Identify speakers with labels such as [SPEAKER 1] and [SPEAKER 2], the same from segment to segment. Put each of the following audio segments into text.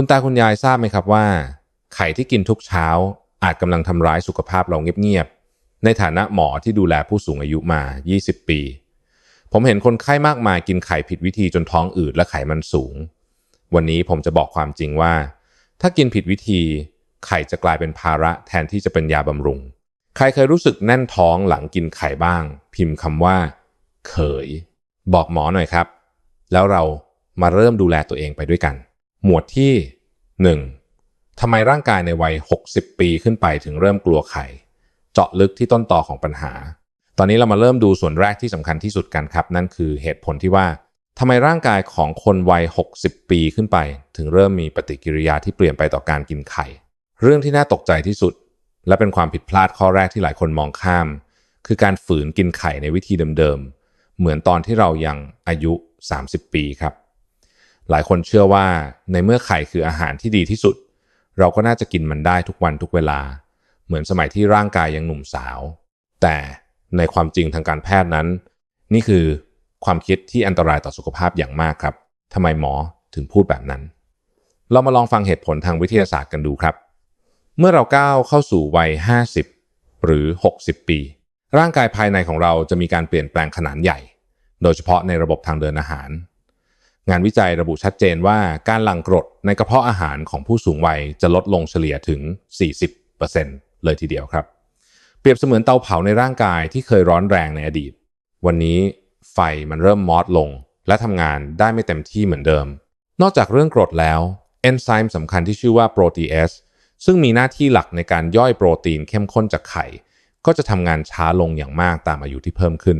[SPEAKER 1] คุณตาคุณยายทราบไหมครับว่า ไข่ที่กินทุกเช้าอาจกำลังทำร้ายสุขภาพเราเงียบๆ ในฐานะหมอที่ดูแลผู้สูงอายุมา 20 ปี ผมเห็นคนไข้มากมายกินไข่ผิดวิธีจนท้องอืดและไขมันสูง วันนี้ผมจะบอกความจริงว่า ถ้ากินผิดวิธี ไข่จะกลายเป็นภาระแทนที่จะเป็นยาบำรุง ใครเคยรู้สึกแน่นท้องหลังกินไข่บ้าง พิมพ์คำว่า เขย บอกหมอหน่อยครับ แล้วเรามาเริ่มดูแลตัวเองไปด้วยกัน หมวดที่ 1. ทำไมร่างกายในวัย 60 ปีขึ้นไปถึงเริ่มกลัวไข่เจาะลึกที่ต้นตอของปัญหา ตอนนี้เรามาเริ่มดูส่วนแรกที่สำคัญที่สุดกันครับ นั่นคือเหตุผลที่ว่าทำไมร่างกายของคนวัย 60 ปีขึ้นไป ถึงเริ่มมีปฏิกิริยาที่เปลี่ยนไปต่อการกินไข่ เรื่องที่น่าตกใจที่สุด และเป็นความผิดพลาดข้อแรกที่หลายคนมองข้าม คือการฝืนกินไข่ในวิธีเดิมๆ เหมือนตอนที่เรายังอายุ 30 ปีครับ หลายคนเชื่อว่าในเมื่อไข่คืออาหารที่ดีที่สุด เราก็น่าจะกินมันได้ทุกวันทุกเวลา เหมือนสมัยที่ร่างกายยังหนุ่มสาว แต่ในความจริงทางการแพทย์นั้น นี่คือความคิดที่อันตรายต่อสุขภาพอย่างมากครับทำไมหมอถึงพูดแบบนั้น เรามาลองฟังเหตุผลทางวิทยาศาสตร์กันดูครับ เมื่อเราก้าวเข้าสู่วัย 50 หรือ 60 ปี ร่างกายภายในของเราจะมีการเปลี่ยนแปลงขนาดใหญ่ โดยเฉพาะในระบบทางเดินอาหาร งานวิจัยระบุชัดเจนว่าการหลั่งกรดในกระเพาะอาหารของผู้สูงวัยจะลดลงเฉลี่ยถึง 40%เลยทีเดียวครับ เปรียบเสมือนเตาเผาในร่างกายที่เคยร้อนแรงในอดีต วันนี้ไฟมันเริ่มมอดลง และทำงานได้ไม่เต็มที่เหมือนเดิม นอกจากเรื่องกรดแล้วเอนไซม์สำคัญที่ชื่อว่าโปรตีเอสซึ่งมีหน้าที่หลักในการย่อยโปรตีนเข้มข้นจากไข่ ก็จะทำงานช้าลงอย่างมากตามอายุที่เพิ่มขึ้น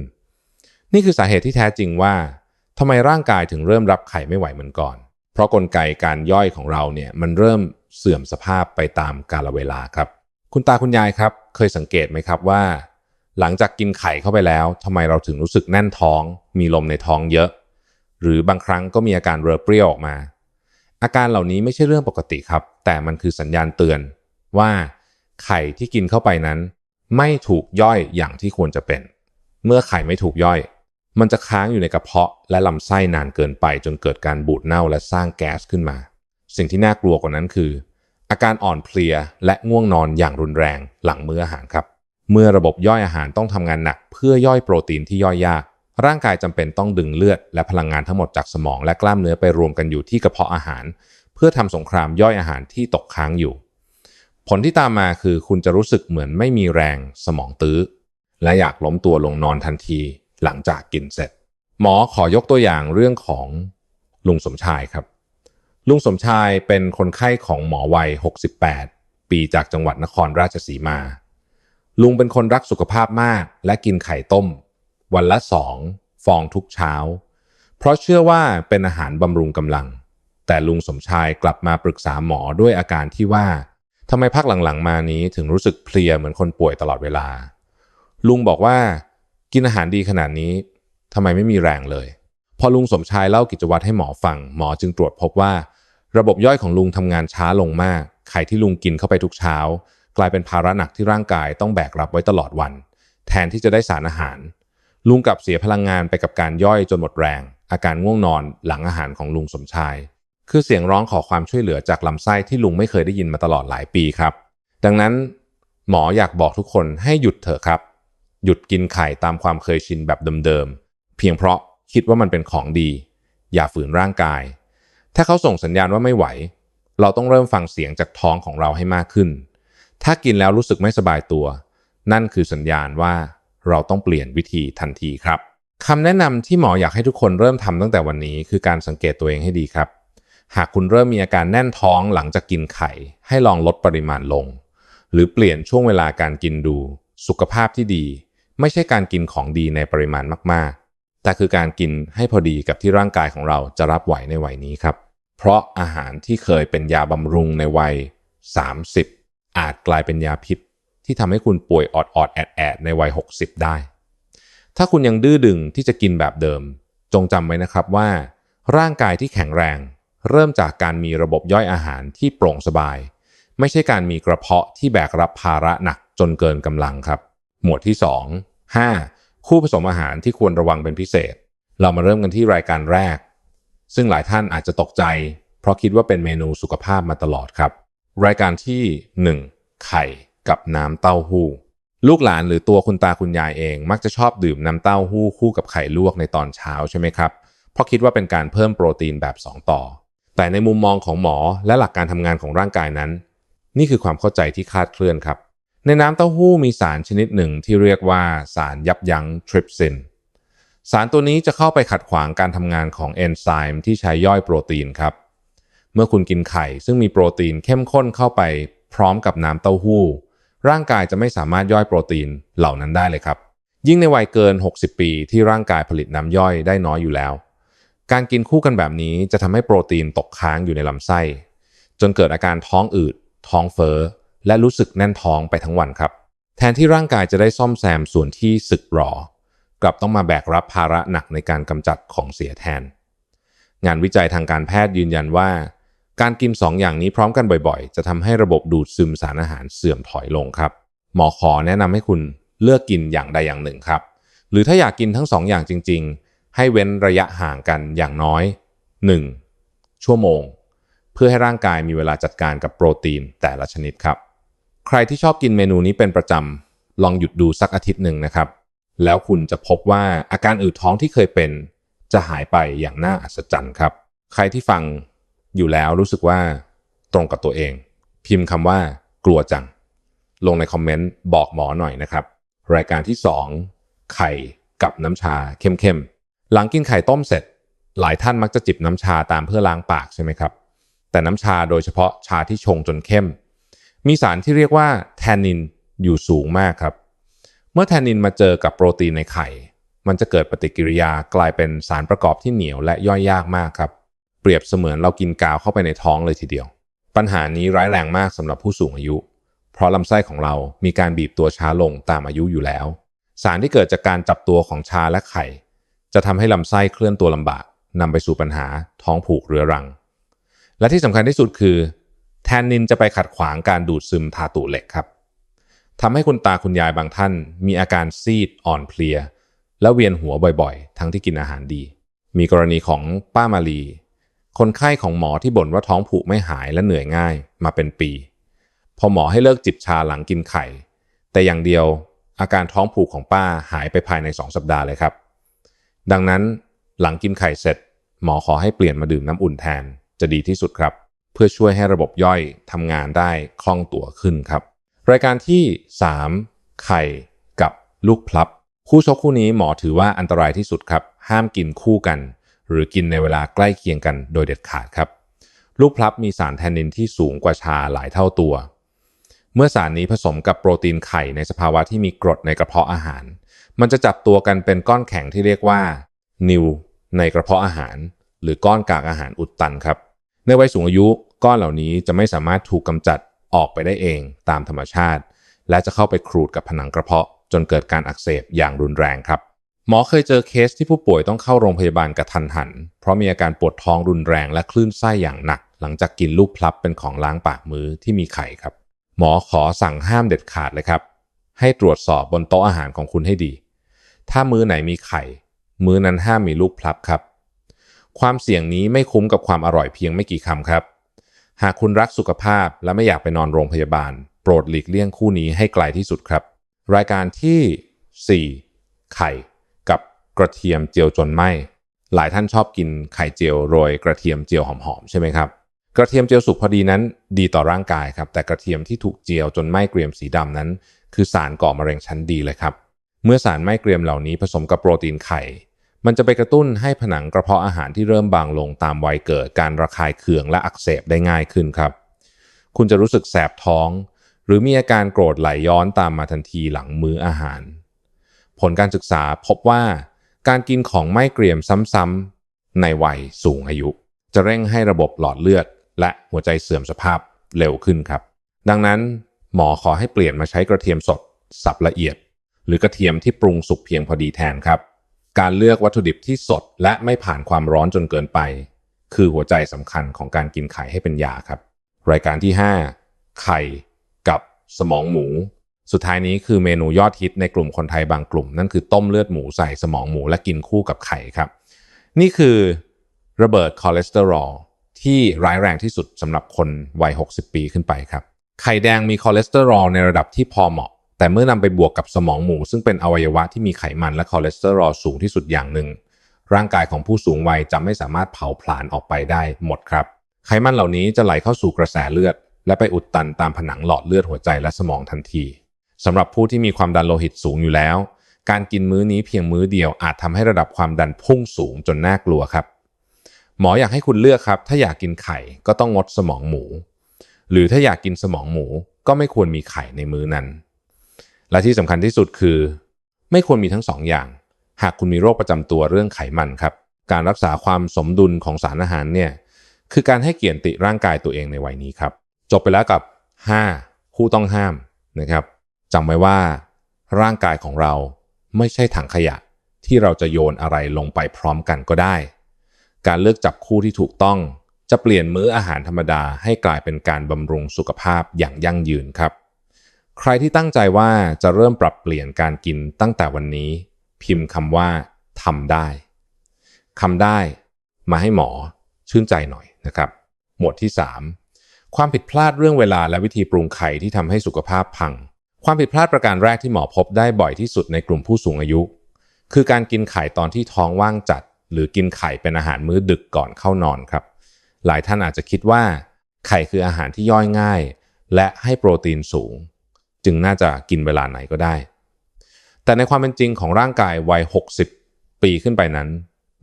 [SPEAKER 1] นี่คือสาเหตุที่แท้จริงว่า ทำไมร่างกายถึงเริ่มรับไข่ไม่ไหวเหมือนก่อน เพราะกลไกการย่อยของเราเนี่ยมันเริ่มเสื่อมสภาพไปตามกาลเวลาครับ คุณตาคุณยายครับ เคยสังเกตไหมครับว่า หลังจากกินไข่เข้าไปแล้วทำไมเราถึงรู้สึกแน่นท้อง มีลมในท้องเยอะ หรือบางครั้งก็มีอาการเรอเปรี้ยวออกมา อาการเหล่านี้ไม่ใช่เรื่องปกติครับ แต่มันคือสัญญาณเตือนว่าไข่ที่กินเข้าไปนั้น ไม่ถูกย่อยอย่างที่ควรจะเป็น เมื่อไข่ไม่ถูกย่อย มันจะค้างอยู่ในกระเพาะและลำไส้นานเกินไป จนเกิดการบูดเน่าและสร้างแก๊สขึ้นมา สิ่งที่น่ากลัวกว่านั้นคือ อาการอ่อนเพลียและง่วงนอนอย่างรุนแรงหลังมื้ออาหารครับ เมื่อระบบย่อยอาหารต้องทำงานหนัก เพื่อย่อยโปรตีนที่ย่อยยาก ร่างกายจำเป็นต้องดึงเลือด และพลังงานทั้งหมดจากสมองและกล้ามเนื้อไปรวมกันอยู่ที่กระเพาะอาหาร เพื่อทำสงครามย่อยอาหารที่ตกค้างอยู่ ผลที่ตามมาคือคุณจะรู้สึกเหมือนไม่มีแรง สมองตื้อ และอยากล้มตัวลงนอนทันที หลังจากกินเสร็จ หมอขอยกตัวอย่างเรื่องของลุงสมชายครับ ลุงสมชายเป็นคนไข้ของหมอวัย 68 ปีจากจังหวัดนครราชสีมา ลุงเป็นคนรักสุขภาพมากและกินไข่ต้ม วันละสองฟองทุกเช้า เพราะเชื่อว่าเป็นอาหารบำรุงกำลัง แต่ลุงสมชายกลับมาปรึกษาหมอด้วยอาการที่ว่าทำไมพักหลังๆมานี้ถึงรู้สึกเพลียเหมือนคนป่วยตลอดเวลา ลุงบอกว่า กินอาหารดีขนาดนี้ทำไมไม่มีแรงเลย พอลุงสมชายเล่ากิจวัตรให้หมอฟัง หมอจึงตรวจพบว่า ระบบย่อยของลุงทำงานช้าลงมาก ไข่ที่ลุงกินเข้าไปทุกเช้า กลายเป็นภาระหนักที่ร่างกายต้องแบกรับไว้ตลอดวัน แทนที่จะได้สารอาหาร ลุงกลับเสียพลังงานไปกับการย่อยจนหมดแรง อาการง่วงนอนหลังอาหารของลุงสมชาย คือเสียงร้องขอความช่วยเหลือจากลำไส้ที่ลุงไม่เคยได้ยินมาตลอดหลายปีครับ ดังนั้น หมออยากบอกทุกคนให้หยุดเถอะครับ หยุดกินไข่ตามความเคยชินแบบเดิมๆ เพียงเพราะคิดว่ามันเป็นของดี อย่าฝืนร่างกาย ถ้าเขาส่งสัญญาณว่าไม่ไหว เราต้องเริ่มฟังเสียงจากท้องของเราให้มากขึ้น ถ้ากินแล้วรู้สึกไม่สบายตัว นั่นคือสัญญาณว่าเราต้องเปลี่ยนวิธีทันทีครับคำแนะนำที่หมออยากให้ทุกคนเริ่มทำตั้งแต่วันนี้คือการสังเกตตัวเองให้ดีครับ หากคุณเริ่มมีอาการแน่นท้องหลังจากกินไข่ ให้ลองลดปริมาณลง หรือเปลี่ยนช่วงเวลาการกินดู สุขภาพที่ดี ไม่ใช่การกินของดีในปริมาณมากๆ แต่คือการกินให้พอดีกับที่ร่างกายของเราจะรับไหวในวัยนี้ครับ เพราะอาหารที่เคยเป็นยาบำรุงในวัย 30 อาจกลายเป็นยาพิษ ที่ทำให้คุณป่วยออดๆแอดๆในวัย 60 ได้ ถ้าคุณยังดื้อดึงที่จะกินแบบเดิม จงจำไว้นะครับว่า ร่างกายที่แข็งแรง เริ่มจากการมีระบบย่อยอาหารที่โปร่งสบาย ไม่ใช่การมีกระเพาะที่แบกรับภาระหนักจนเกินกำลังครับ หมวดที่ 2 5. คู่ผสมอาหารที่ควรระวังเป็นพิเศษ เรามาเริ่มกันที่รายการแรก ซึ่งหลายท่านอาจจะตกใจ เพราะคิดว่าเป็นเมนูสุขภาพมาตลอดครับ รายการที่ 1. ไข่กับน้ำเต้าหู้ ลูกหลานหรือตัวคุณตาคุณยายเอง มักจะชอบดื่มน้ำเต้าหู้คู่กับไข่ลวกในตอนเช้าใช่ไหมครับเพราะคิดว่าเป็นการเพิ่มโปรตีนแบบ 2 ต่อ แต่ในมุมมองของหมอและหลักการทำงานของร่างกายนั้น นี่คือความเข้าใจที่คลาดเคลื่อนครับ ในน้ำเต้าหู้มีสารชนิดหนึ่งที่เรียกว่าสารยับยั้งทริปซิน สารตัวนี้จะเข้าไปขัดขวางการทำงานของเอนไซม์ที่ใช้ย่อยโปรตีนครับ เมื่อคุณกินไข่ซึ่งมีโปรตีนเข้มข้นเข้าไปพร้อมกับน้ำเต้าหู้ ร่างกายจะไม่สามารถย่อยโปรตีนเหล่านั้นได้เลยครับ ยิ่งในวัยเกิน 60 ปีที่ร่างกายผลิตน้ำย่อยได้น้อยอยู่แล้ว การกินคู่กันแบบนี้จะทำให้โปรตีนตกค้างอยู่ในลำไส้ จนเกิดอาการท้องอืด ท้องเฟ้อ และรู้สึกแน่นท้องไปทั้งวันครับ แทนที่ร่างกายจะได้ซ่อมแซมส่วนที่สึกหรอ กลับต้องมาแบกรับภาระหนักในการกำจัดของเสียแทน งานวิจัยทางการแพทย์ยืนยันว่า การกิน 2 อย่างนี้พร้อมกันบ่อยๆ จะทำให้ระบบดูดซึมสารอาหารเสื่อมถอยลงครับ หมอขอแนะนำให้คุณเลือกกินอย่างใดอย่างหนึ่งครับ หรือถ้าอยากกินทั้ง 2 อย่างจริง ๆ ให้เว้นระยะห่างกันอย่างน้อย 1 ชั่วโมง เพื่อให้ร่างกายมีเวลาจัดการกับโปรตีนแต่ละชนิดครับ ใครที่ชอบกินเมนูนี้เป็นประจำลองหยุดดูสักอาทิตย์หนึ่งนะครับ แล้วคุณจะพบว่าอาการอืดท้องที่เคยเป็น จะหายไปอย่างน่าอัศจรรย์ครับ ใครที่ฟังอยู่แล้วรู้สึกว่าตรงกับตัวเอง พิมพ์คำว่ากลัวจัง ลงในคอมเมนต์บอกหมอหน่อยนะครับ รายการที่ 2 ไข่กับน้ำชาเข้มๆหลังกินไข่ต้มเสร็จ หลายท่านมักจะจิบน้ำชาตามเพื่อล้างปากใช่ไหมครับ แต่น้ำชาโดยเฉพาะชาที่ชงจนเข้ม มีสารที่เรียกว่าแทนนินอยู่สูงมากครับ เมื่อแทนนินมาเจอกับโปรตีนในไข่ มันจะเกิดปฏิกิริยากลายเป็นสารประกอบที่เหนียวและย่อยยากมากครับ เปรียบเสมือนเรากินกาวเข้าไปในท้องเลยทีเดียว ปัญหานี้ร้ายแรงมากสำหรับผู้สูงอายุ เพราะลำไส้ของเรามีการบีบตัวช้าลงตามอายุอยู่แล้ว สารที่เกิดจากการจับตัวของชาและไข่ จะทำให้ลำไส้เคลื่อนตัวลำบากนำไปสู่ปัญหาท้องผูกเรื้อรัง และที่สำคัญที่สุดคือ แทนนินจะไปขัดขวางการดูดซึมธาตุเหล็กครับทำให้คุณตาคุณยายบางท่าน มีอาการซีดอ่อนเพลีย และเวียนหัวบ่อยๆ ทั้งที่กินอาหารดี มีกรณีของป้ามาลี คนไข้ของหมอที่บ่นว่าท้องผูกไม่หายและเหนื่อยง่ายมาเป็นปี พอหมอให้เลิกจิบชาหลังกินไข่ แต่อย่างเดียวอาการท้องผูกของป้าหายไปภายใน 2 สัปดาห์เลยครับ ดังนั้นหลังกินไข่เสร็จ หมอขอให้เปลี่ยนมาดื่มน้ำอุ่นแทนจะดีที่สุดครับ เพื่อช่วยให้ระบบย่อยทำงานได้คล่องตัวขึ้นครับ รายการที่ 3 ไข่กับลูกพลับ คู่ชกคู่นี้หมอถือว่าอันตรายที่สุดครับ ห้ามกินคู่กัน หรือกินในเวลาใกล้เคียงกันโดยเด็ดขาดครับ ลูกพลับมีสารแทนนินที่สูงกว่าชาหลายเท่าตัว เมื่อสารนี้ผสมกับโปรตีนไข่ในสภาวะที่มีกรดในกระเพาะอาหาร มันจะจับตัวกันเป็นก้อนแข็งที่เรียกว่านิวในกระเพาะอาหาร หรือก้อนกากอาหารอุดตันครับ ในวัยสูงอายุก้อนเหล่านี้จะไม่สามารถถูกกำจัดออกไปได้เองตามธรรมชาติ และจะเข้าไปครูดกับผนังกระเพาะ จนเกิดการอักเสบอย่างรุนแรงครับหมอเคยเจอเคสที่ผู้ป่วยต้องเข้าโรงพยาบาลกระทันหัน เพราะมีอาการปวดท้องรุนแรงและคลื่นไส้อย่างหนัก หลังจากกินลูกพลับเป็นของล้างปากมื้อที่มีไข่ครับ หมอขอสั่งห้ามเด็ดขาดเลยครับ ให้ตรวจสอบบนโต๊ะอาหารของคุณให้ดี ถ้ามื้อไหนมีไข่ มื้อนั้นห้ามมีลูกพลับครับ ความเสี่ยงนี้ไม่คุ้มกับความอร่อยเพียงไม่กี่คำครับ หากคุณรักสุขภาพและไม่อยากไปนอนโรงพยาบาล โปรดหลีกเลี่ยงคู่นี้ให้ไกลที่สุดครับ รายการที่ 4 ไข่ กับกระเทียมเจียวจนไหมหลายท่านชอบกินไข่เจียวโรยกระเทียมเจียวหอมๆใช่ไหมครับกระเทียมเจียวสุกพอดีนั้นดีต่อร่างกายครับแต่กระเทียมที่ถูกเจียวจนไหม้เกรียมสีดำนั้น คือสารก่อมะเร็งชั้นดีเลยครับ เมื่อสารไหม้เกรียมเหล่านี้ผสมกับโปรตีนไข่ มันจะไปกระตุ้นให้ผนังกระเพาะอาหารที่เริ่มบางลงตามวัยเกิดการระคายเคืองและอักเสบได้ง่ายขึ้นครับ คุณจะรู้สึกแสบท้อง หรือมีอาการโกรธไหลย้อนตามมาทันทีหลังมื้ออาหาร ผลการศึกษาพบว่า การกินของไม่เกรียมซ้ำๆในวัยสูงอายุ จะเร่งให้ระบบหลอดเลือด และหัวใจเสื่อมสภาพเร็วขึ้นครับ ดังนั้นหมอขอให้เปลี่ยนมาใช้กระเทียมสดสับละเอียด หรือกระเทียมที่ปรุงสุกเพียงพอดีแทนครับ การเลือกวัตถุดิบที่สดและไม่ผ่านความร้อนจนเกินไป คือหัวใจสำคัญของการกินไข่ให้เป็นยาครับ รายการที่ 5 ไข่กับสมองหมู สุดท้ายนี้คือเมนูยอดฮิตในกลุ่มคนไทยบางกลุ่ม นั่นคือต้มเลือดหมูใส่สมองหมูและกินคู่กับไข่ครับ นี่คือระเบิดคอเลสเตอรอลที่ร้ายแรงที่สุดสำหรับคนวัย 60 ปีขึ้นไปครับ ไข่แดงมีคอเลสเตอรอลในระดับที่พอเหมาะ แต่เมื่อนำไปบวกกับสมองหมู ซึ่งเป็นอวัยวะที่มีไขมันและคอเลสเตอรอลสูงที่สุดอย่างหนึ่ง ร่างกายของผู้สูงวัยจะไม่สามารถเผาผลาญออกไปได้หมดครับ ไขมันเหล่านี้จะไหลเข้าสู่กระแสเลือด และไปอุดตันตามผนังหลอดเลือดหัวใจและสมองทันทีสำหรับผู้ที่มีความดันโลหิตสูงอยู่แล้ว การกินมื้อนี้เพียงมื้อเดียวอาจทำให้ระดับความดันพุ่งสูงจนน่ากลัวครับ หมออยากให้คุณเลือกครับ ถ้าอยากกินไข่ก็ต้องงดสมองหมู หรือถ้าอยากกินสมองหมูก็ไม่ควรมีไข่ในมื้อนั้น และที่สำคัญที่สุดคือ ไม่ควรมีทั้งสองอย่าง หากคุณมีโรคประจำตัวเรื่องไขมันครับ การรักษาความสมดุลของสารอาหารเนี่ยคือการให้เกียรติร่างกายตัวเองในวัยนี้ครับ จบไปแล้วกับ 5 คู่ต้องห้ามนะครับจำไว้ว่าร่างกายของเราไม่ใช่ถังขยะที่เราจะโยนอะไรลงไปพร้อมกันก็ได้ การเลือกจับคู่ที่ถูกต้อง จะเปลี่ยนมื้ออาหารธรรมดาให้กลายเป็นการบำรุงสุขภาพอย่างยั่งยืนครับ ใครที่ตั้งใจว่าจะเริ่มปรับเปลี่ยนการกินตั้งแต่วันนี้ พิมพ์คำว่าทำได้คำได้ มาให้หมอชื่นใจหน่อยนะครับ หมวดที่ 3 ความผิดพลาดเรื่องเวลาและวิธีปรุงไข่ที่ทำให้สุขภาพพัง ความผิดพลาดประการแรกที่หมอพบได้บ่อยที่สุดในกลุ่มผู้สูงอายุ คือการกินไข่ตอนที่ท้องว่างจัด หรือกินไข่เป็นอาหารมื้อดึกก่อนเข้านอนครับ หลายท่านอาจจะคิดว่า ไข่คืออาหารที่ย่อยง่าย และให้โปรตีนสูง จึงน่าจะกินเวลาไหนก็ได้ แต่ในความเป็นจริงของร่างกายวัย 60 ปีขึ้นไปนั้น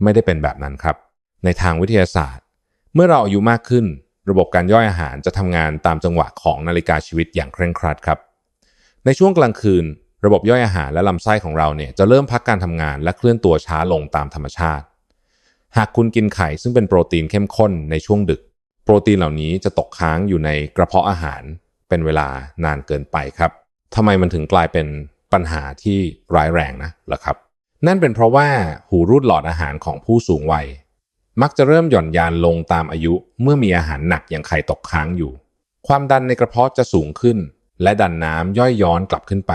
[SPEAKER 1] ไม่ได้เป็นแบบนั้นครับ ในทางวิทยาศาสตร์ เมื่อเราอายุมากขึ้น ระบบการย่อยอาหารจะทำงานตามจังหวะของนาฬิกาชีวิตอย่างเคร่งครัดครับ ในช่วงกลางคืน ระบบย่อยอาหารและลำไส้ของเราเนี่ยจะเริ่มพักการทำงานและเคลื่อนตัวช้าลงตามธรรมชาติ หากคุณกินไข่ซึ่งเป็นโปรตีนเข้มข้นในช่วงดึก โปรตีนเหล่านี้จะตกค้างอยู่ในกระเพาะอาหาร เป็นเวลานานเกินไปครับทำไมมันถึงกลายเป็นปัญหาที่ร้ายแรงนะล่ะครับ นั่นเป็นเพราะว่าหูรูดหลอดอาหารของผู้สูงวัย มักจะเริ่มหย่อนยานลงตามอายุ เมื่อมีอาหารหนักอย่างไข่ตกค้างอยู่ ความดันในกระเพาะจะสูงขึ้น และดันน้ำย่อยย้อนกลับขึ้นไป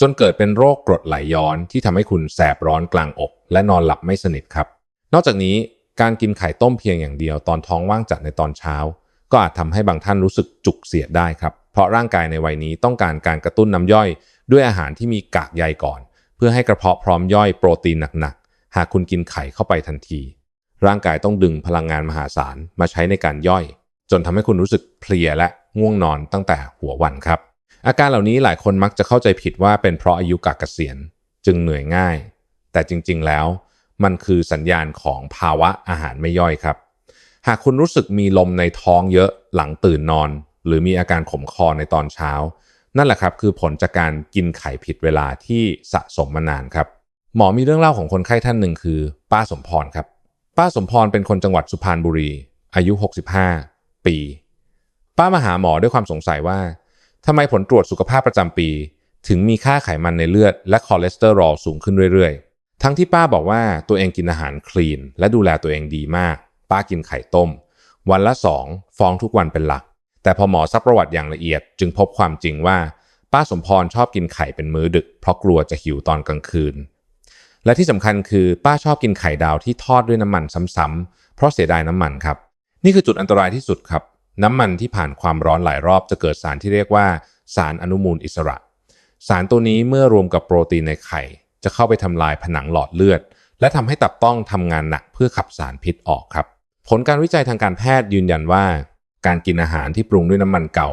[SPEAKER 1] จนเกิดเป็นโรคกรดไหลย้อนที่ทำให้คุณแสบร้อนกลางอก และนอนหลับไม่สนิทครับ นอกจากนี้การกินไข่ต้มเพียงอย่างเดียวตอนท้องว่างจัดในตอนเช้า ก็อาจทำให้บางท่านรู้สึกจุกเสียดได้ครับ เพราะร่างกายในวัยนี้ต้องการการกระตุ้นน้ำย่อย ด้วยอาหารที่มีกากใยก่อน เพื่อให้กระเพาะพร้อมย่อยโปรตีนหนักๆ หากคุณกินไข่เข้าไปทันที ร่างกายต้องดึงพลังงานมหาศาลมาใช้ในการย่อย จนทำให้คุณรู้สึกเพลียและง่วงนอนตั้งแต่หัววันครับ อาการเหล่านี้หลายคนมักจะเข้าใจผิดว่าเป็นเพราะอายุกากเกษียณจึงเหนื่อยง่าย แต่จริงๆแล้ว มันคือสัญญาณของภาวะอาหารไม่ย่อยครับ หากคุณรู้สึกมีลมในท้องเยอะหลังตื่นนอน หรือมีอาการขมคอในตอนเช้า นั่นแหละครับคือผลจากการกินไข่ผิดเวลาที่สะสมมานานครับ หมอมีเรื่องเล่าของคนไข้ท่านหนึ่งคือ ป้าสมพรครับ ป้าสมพรเป็นคนจังหวัดสุพรรณบุรี อายุ 65 ปี ป้ามาหาหมอด้วยความสงสัยว่าทำไมผลตรวจสุขภาพประจำปี ถึงมีค่าไขมันในเลือด และคอเลสเตอรอลสูงขึ้นเรื่อยๆ ทั้งที่ป้าบอกว่าตัวเองกินอาหารคลีน และดูแลตัวเองดีมาก ป้ากินไข่ต้ม วันละสองฟองทุกวันเป็นหลัก แต่พอหมอซักประวัติอย่างละเอียด จึงพบความจริงว่า ป้าสมพรชอบกินไข่เป็นมื้อดึก เพราะกลัวจะหิวตอนกลางคืน และที่สำคัญคือป้าชอบกินไข่ดาวที่ทอดด้วยน้ำมันซ้ำๆเพราะเสียดายน้ำมันครับ นี่คือจุดอันตรายที่สุดครับ น้ำมันที่ผ่านความร้อนหลายรอบจะเกิดสารที่เรียกว่า สารอนุมูลอิสระ สารตัวนี้เมื่อรวมกับโปรตีนในไข่ จะเข้าไปทำลายผนังหลอดเลือดและทำให้ตับต้องทำงานหนักเพื่อขับสารพิษออกครับ ผลการวิจัยทางการแพทย์ยืนยันว่า การกินอาหารที่ปรุงด้วยน้ำมันเก่า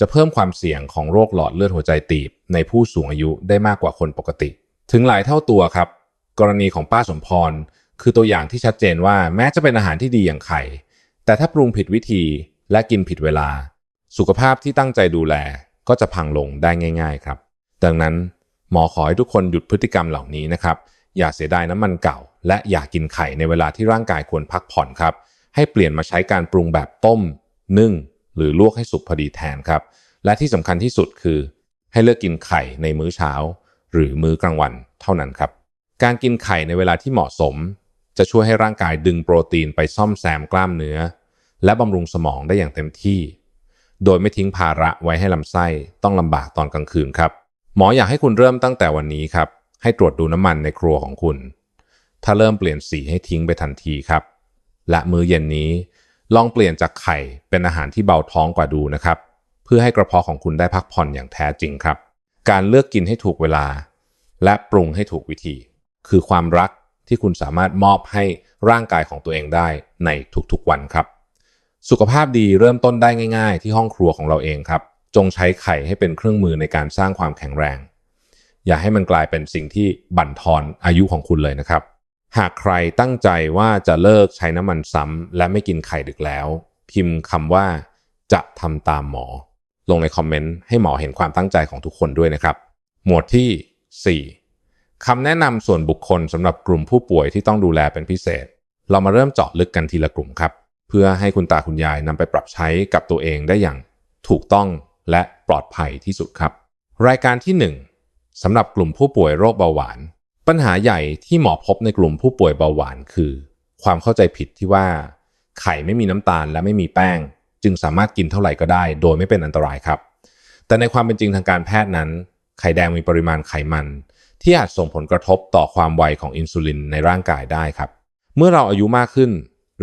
[SPEAKER 1] จะเพิ่มความเสี่ยงของโรคหลอดเลือดหัวใจตีบ ในผู้สูงอายุได้มากกว่าคนปกติ ถึงหลายเท่าตัวครับ กรณีของป้าสมพร คือตัวอย่างที่ชัดเจนว่าแม้จะเป็นอาหารที่ดีอย่างไข่ แต่ถ้าปรุงผิดวิธีและกินผิดเวลา สุขภาพที่ตั้งใจดูแลก็จะพังลงได้ง่าย ๆ ครับ ดังนั้นหมอขอให้ทุกคนหยุดพฤติกรรมเหล่านี้นะครับ อย่าเสียดายน้ำมันเก่า และอย่ากินไข่ในเวลาที่ร่างกายควรพักผ่อนครับ ให้เปลี่ยนมาใช้การปรุงแบบต้ม นึ่ง หรือลวกให้สุกพอดีแทนครับ และที่สำคัญที่สุดคือ ให้เลือกกินไข่ในมื้อเช้า หรือมื้อกลางวันเท่านั้นครับ การกินไข่ในเวลาที่เหมาะสม จะช่วยให้ร่างกายดึงโปรตีนไปซ่อมแซมกล้ามเนื้อ และบำรุงสมองได้อย่างเต็มที่ โดยไม่ทิ้งภาระไว้ให้ลำไส้ต้องลำบากตอนกลางคืนครับ หมออยากให้คุณเริ่มตั้งแต่วันนี้ครับให้ตรวจดูน้ำมันในครัวของคุณ ถ้าเริ่มเปลี่ยนสีให้ทิ้งไปทันทีครับ และมื้อเย็นนี้ ลองเปลี่ยนจากไข่เป็นอาหารที่เบาท้องกว่าดูนะครับ เพื่อให้กระเพาะของคุณได้พักผ่อนอย่างแท้จริงครับ การเลือกกินให้ถูกเวลา และปรุงให้ถูกวิธี คือความรักที่คุณสามารถมอบให้ร่างกายของตัวเองได้ในทุกๆวันครับ สุขภาพดีเริ่มต้นได้ง่าย ๆ ที่ห้องครัวของเราเองครับ จงใช้ไข่ให้เป็นเครื่องมือในการสร้างความแข็งแรง อย่าให้มันกลายเป็นสิ่งที่บั่นทอนอายุของคุณเลยนะครับ หากใครตั้งใจว่าจะเลิกใช้น้ำมันซ้ำและไม่กินไข่ดึกแล้ว พิมพ์คำว่าจะทำตามหมอ ลงในคอมเมนต์ให้หมอเห็นความตั้งใจของทุกคนด้วยนะครับ หมวดที่ 4คำแนะนำส่วนบุคคลสำหรับกลุ่มผู้ป่วยที่ต้องดูแลเป็นพิเศษ เรามาเริ่มเจาะลึกกันทีละกลุ่มครับ เพื่อให้คุณตาคุณยายนำไปปรับใช้กับตัวเองได้อย่างถูกต้องและปลอดภัยที่สุดครับ รายการที่ 1สำหรับกลุ่มผู้ป่วยโรคเบาหวาน ปัญหาใหญ่ที่หมอพบในกลุ่มผู้ป่วยเบาหวานคือ ความเข้าใจผิดที่ว่า ไข่ไม่มีน้ำตาลและไม่มีแป้ง จึงสามารถกินเท่าไหร่ก็ได้ โดยไม่เป็นอันตรายครับ แต่ในความเป็นจริงทางการแพทย์นั้น ไข่แดงมีปริมาณไขมัน ที่อาจส่งผลกระทบต่อความไวของอินซูลินในร่างกายได้ครับ เมื่อเราอายุมากขึ้น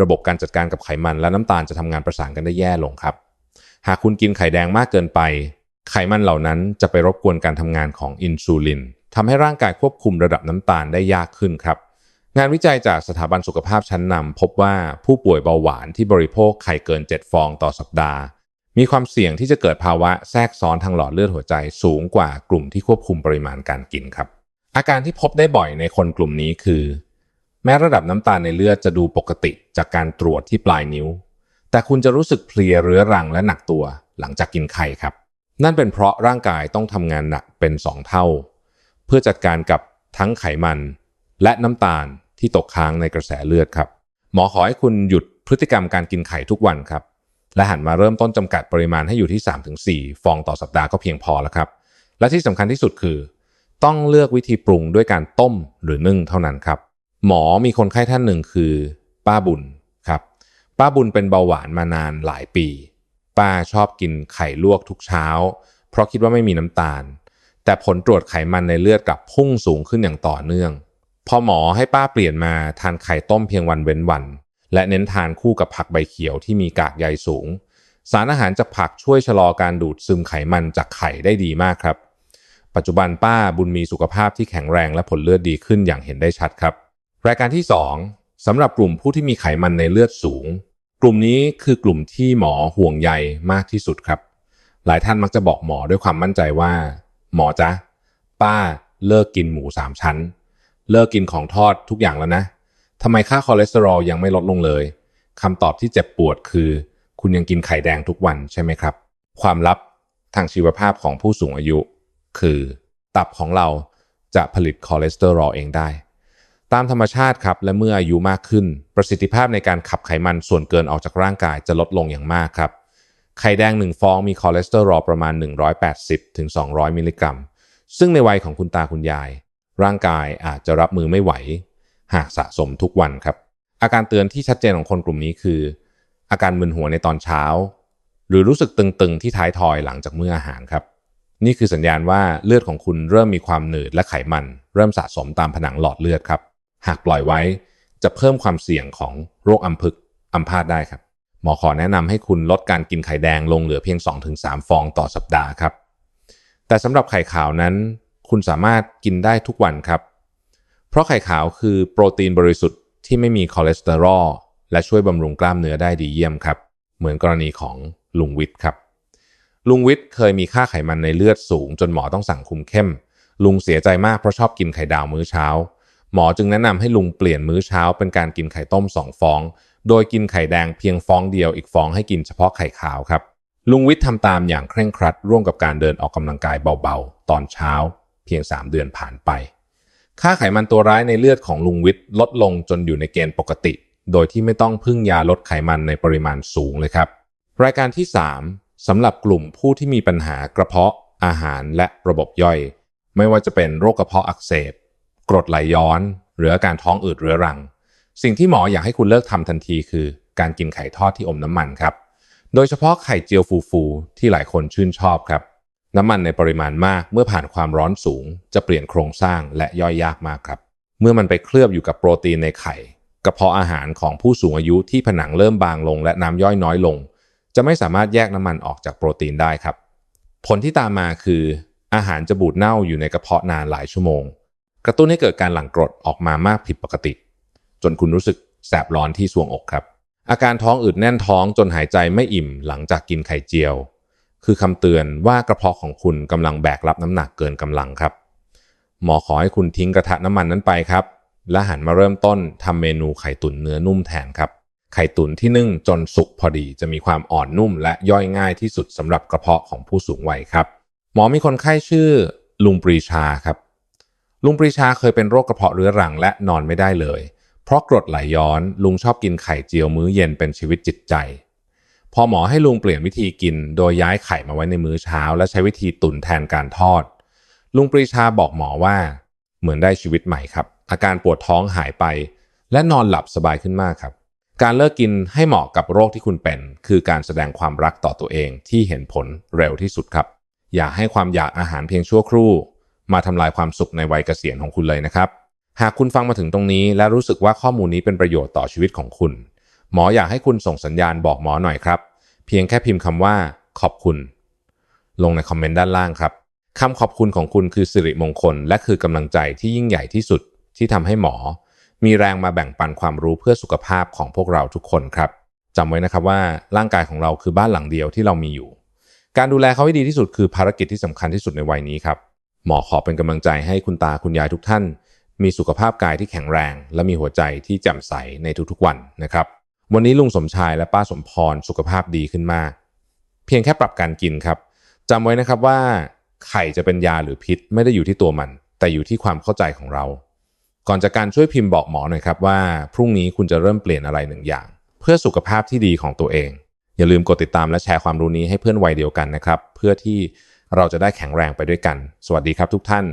[SPEAKER 1] ระบบการจัดการกับไขมันและน้ำตาลจะทำงานประสานกันได้แย่ลงครับ หากคุณกินไข่แดงมากเกินไป ไขมันเหล่านั้นจะไปรบกวนการทำงานของอินซูลิน ทำให้ร่างกายควบคุมระดับน้ำตาลได้ยากขึ้นครับ งานวิจัยจากสถาบันสุขภาพชั้นนำพบว่าผู้ป่วยเบาหวานที่บริโภคไข่เกิน 7 ฟองต่อสัปดาห์ มีความเสี่ยงที่จะเกิดภาวะแทรกซ้อนทางหลอดเลือดหัวใจสูงกว่ากลุ่มที่ควบคุมปริมาณการกินครับ อาการที่พบได้บ่อยในคนกลุ่มนี้คือ แม้ระดับน้ำตาลในเลือดจะดูปกติจากการตรวจที่ปลายนิ้ว แต่คุณจะรู้สึกเพลียเรื้อรังและหนักตัว หลังจากกินไข่ครับ นั่นเป็นเพราะร่างกายต้องทำงานหนักเป็น 2 เท่า พื่อจัดการกับทั้งไขมัน และน้ำตาลที่ตกค้างในกระแสเลือดครับ หมอขอให้คุณหยุดพฤติกรรมการกินไข่ทุกวันครับ และหันมาเริ่มต้นจำกัดปริมาณให้อยู่ที่ 3-4 ฟองต่อสัปดาห์ก็เพียงพอแล้วครับ และที่สำคัญที่สุดคือ ต้องเลือกวิธีปรุงด้วยการต้มหรือนึ่งเท่านั้นครับ หมอมีคนไข้ท่านหนึ่งคือ ป้าบุญครับ ป้าบุญเป็นเบาหวานมานานหลายปี ป้าชอบกินไข่ลวกทุกเช้า เพราะคิดว่าไม่มีน้ำตาล แต่ผลตรวจไขมันในเลือดกลับพุ่งสูงขึ้นอย่างต่อเนื่อง พอหมอให้ป้าเปลี่ยนมาทานไข่ต้มเพียงวันเว้นวัน และเน้นทานคู่กับผักใบเขียวที่มีกากใยสูง สารอาหารจากผักช่วยชะลอการดูดซึมไขมันจากไข่ได้ดีมากครับ ปัจจุบันป้าบุญมีสุขภาพที่แข็งแรงและผลเลือดดีขึ้นอย่างเห็นได้ชัดครับ รายการที่ 2สำหรับกลุ่มผู้ที่มีไขมันในเลือดสูง กลุ่มนี้คือกลุ่มที่หมอห่วงใยมากที่สุดครับ หลายท่านมักจะบอกหมอด้วยความมั่นใจว่า หมอจ๊ะ ป้าเลิกกินหมูสามชั้น เลิกกินของทอดทุกอย่างแล้วนะทำไมค่าคอเลสเตอรอลยังไม่ลดลงเลยคำตอบที่เจ็บปวดคือ คุณยังกินไข่แดงทุกวันใช่ไหมครับ ความลับทางชีวภาพของผู้สูงอายุ คือ ตับของเราจะผลิตคอเลสเตอรอลเองได้ ตามธรรมชาติครับ และเมื่ออายุมากขึ้น ประสิทธิภาพในการขับไขมันส่วนเกินออกจากร่างกายจะลดลงอย่างมากครับ ไข่แดงหนึ่งฟองมีคอเลสเตอรอลประมาณ 180ถึง200มิลลิกรัม ซึ่งในวัยของคุณตาคุณยาย ร่างกายอาจจะรับมือไม่ไหว หากสะสมทุกวันครับ อาการเตือนที่ชัดเจนของคนกลุ่มนี้คือ อาการมึนหัวในตอนเช้า หรือรู้สึกตึงๆที่ท้ายทอยหลังจากมื้ออาหารครับ นี่คือสัญญาณว่าเลือดของคุณเริ่มมีความหนืดและไขมัน เริ่มสะสมตามผนังหลอดเลือดครับ หากปล่อยไว้จะเพิ่มความเสี่ยงของโรคอัมพฤกษ์อัมพาตได้ครับ หมอขอแนะนำให้คุณลดการกินไข่แดงลงเหลือเพียง 2-3 ฟองต่อสัปดาห์ครับ แต่สำหรับไข่ขาวนั้น คุณสามารถกินได้ทุกวันครับ เพราะไข่ขาวคือโปรตีนบริสุทธิ์ที่ไม่มีคอเลสเตอรอลและช่วยบำรุงกล้ามเนื้อได้ดีเยี่ยมครับ เหมือนกรณีของลุงวิทย์ครับ ลุงวิทย์เคยมีค่าไขมันในเลือดสูง จนหมอต้องสั่งคุมเข้ม ลุงเสียใจมากเพราะชอบกินไข่ดาวมื้อเช้า หมอจึงแนะนำให้ลุงเปลี่ยนมื้อเช้าเป็นการกินไข่ต้ม2ฟอง โดยกินไข่แดงเพียงฟองเดียวอีกฟองให้กินเฉพาะไข่ขาวครับ ลุงวิทย์ทำตามอย่างเคร่งครัด ร่วมกับการเดินออกกำลังกายเบาๆ ตอนเช้า เพียง 3 เดือนผ่านไป ค่าไขมันตัวร้ายในเลือดของลุงวิทย์ลดลงจนอยู่ในเกณฑ์ปกติ โดยที่ไม่ต้องพึ่งยาลดไขมันในปริมาณสูงเลยครับ รายการที่ 3สำหรับกลุ่มผู้ที่มีปัญหากระเพาะ อาหารและระบบย่อย ไม่ว่าจะเป็นโรคกระเพาะอักเสบกรดไหลย้อน หรืออาการท้องอืดเรื้อรัง สิ่งที่หมออยากให้คุณเลิกทำทันทีคือการกินไข่ทอดที่อมน้ำมันครับ โดยเฉพาะไข่เจียวฟูๆที่หลายคนชื่นชอบครับ น้ำมันในปริมาณมากเมื่อผ่านความร้อนสูง จะเปลี่ยนโครงสร้างและย่อยยากมากครับ เมื่อมันไปเคลือบอยู่กับโปรตีนในไข่กระเพาะอาหารของผู้สูงอายุที่ผนังเริ่มบางลง และน้ำย่อยน้อยลง จะไม่สามารถแยกน้ำมันออกจากโปรตีนได้ครับ ผลที่ตามมาคือ อาหารจะบูดเน่าอยู่ในกระเพาะนานหลายชั่วโมง กระตุ้นให้เกิดการหลั่งกรดออกมามากผิดปกติ จนคุณรู้สึกแสบร้อนที่สวงอกครับ อาการท้องอืดแน่นท้องจนหายใจไม่อิ่มหลังจากกินไข่เจียว คือคำเตือนว่ากระเพาะของคุณกำลังแบกรับน้ำหนักเกินกำลังครับ หมอขอให้คุณทิ้งกระทะน้ำมันนั้นไปครับ และหันมาเริ่มต้นทำเมนูไข่ตุ๋นเนื้อนุ่มแทนครับไข่ตุ๋นที่นึ่งจนสุกพอดีจะมีความอ่อนนุ่มและย่อยง่ายที่สุดสำหรับกระเพาะของผู้สูงวัยครับ หมอมีคนไข้ชื่อลุงปรีชาครับ ลุงปรีชาเคยเป็นโรคกระเพาะเรื้อรังและนอนไม่ได้เลย เพราะกรดไหลย้อนลุงชอบกินไข่เจียวมื้อเย็นเป็นชีวิตจิตใจ พอหมอให้ลุงเปลี่ยนวิธีกิน โดยย้ายไข่มาไว้ในมื้อเช้า และใช้วิธีตุ๋นแทนการทอด ลุงปรีชาบอกหมอว่า เหมือนได้ชีวิตใหม่ครับ อาการปวดท้องหายไป และนอนหลับสบายขึ้นมากครับ การเลิกกินให้เหมาะกับโรคที่คุณเป็น คือการแสดงความรักต่อตัวเองที่เห็นผลเร็วที่สุดครับ อย่าให้ความอยากอาหารเพียงชั่วครู่ มาทำลายความสุขในวัยเกษียณของคุณเลยนะครับ หากคุณฟังมาถึงตรงนี้ และรู้สึกว่าข้อมูลนี้เป็นประโยชน์ต่อชีวิตของคุณ หมออยากให้คุณส่งสัญญาณบอกหมอหน่อยครับ เพียงแค่พิมพ์คำว่าขอบคุณ ลงในคอมเมนต์ด้านล่างครับคำขอบคุณของคุณคือสิริมงคล และคือกำลังใจที่ยิ่งใหญ่ที่สุดที่ทำให้หมอ มีแรงมาแบ่งปันความรู้เพื่อสุขภาพของพวกเราทุกคนครับจำไว้นะครับว่าร่างกายของเราคือบ้านหลังเดียวที่เรามีอยู่ การดูแลเขาให้ดีที่สุดคือภารกิจที่สำคัญที่สุดในวัยนี้ครับหมอขอเป็นกำลังใจให้คุณตาคุณยายทุกท่าน มีสุขภาพกายที่แข็งแรง และมีหัวใจที่แจ่มใสในทุกๆวันนะครับ วันนี้ลุงสมชายและป้าสมพรสุขภาพดีขึ้นมาก เพียงแค่ปรับการกินครับจำไว้นะครับว่าไข่จะเป็นยาหรือพิษไม่ได้อยู่ที่ตัวมัน แต่อยู่ที่ความเข้าใจของเรา ก่อนจากการช่วยพิมพ์บอกหมอหน่อยครับว่า พรุ่งนี้คุณจะเริ่มเปลี่ยนอะไรหนึ่งอย่าง เพื่อสุขภาพที่ดีของตัวเอง อย่าลืมกดติดตามและแชร์ความรู้นี้ให้เพื่อนวัยเดียวกันนะครับ เพื่อที่เราจะได้แข็งแรงไปด้วยกัน สวัสดีครับทุกท่าน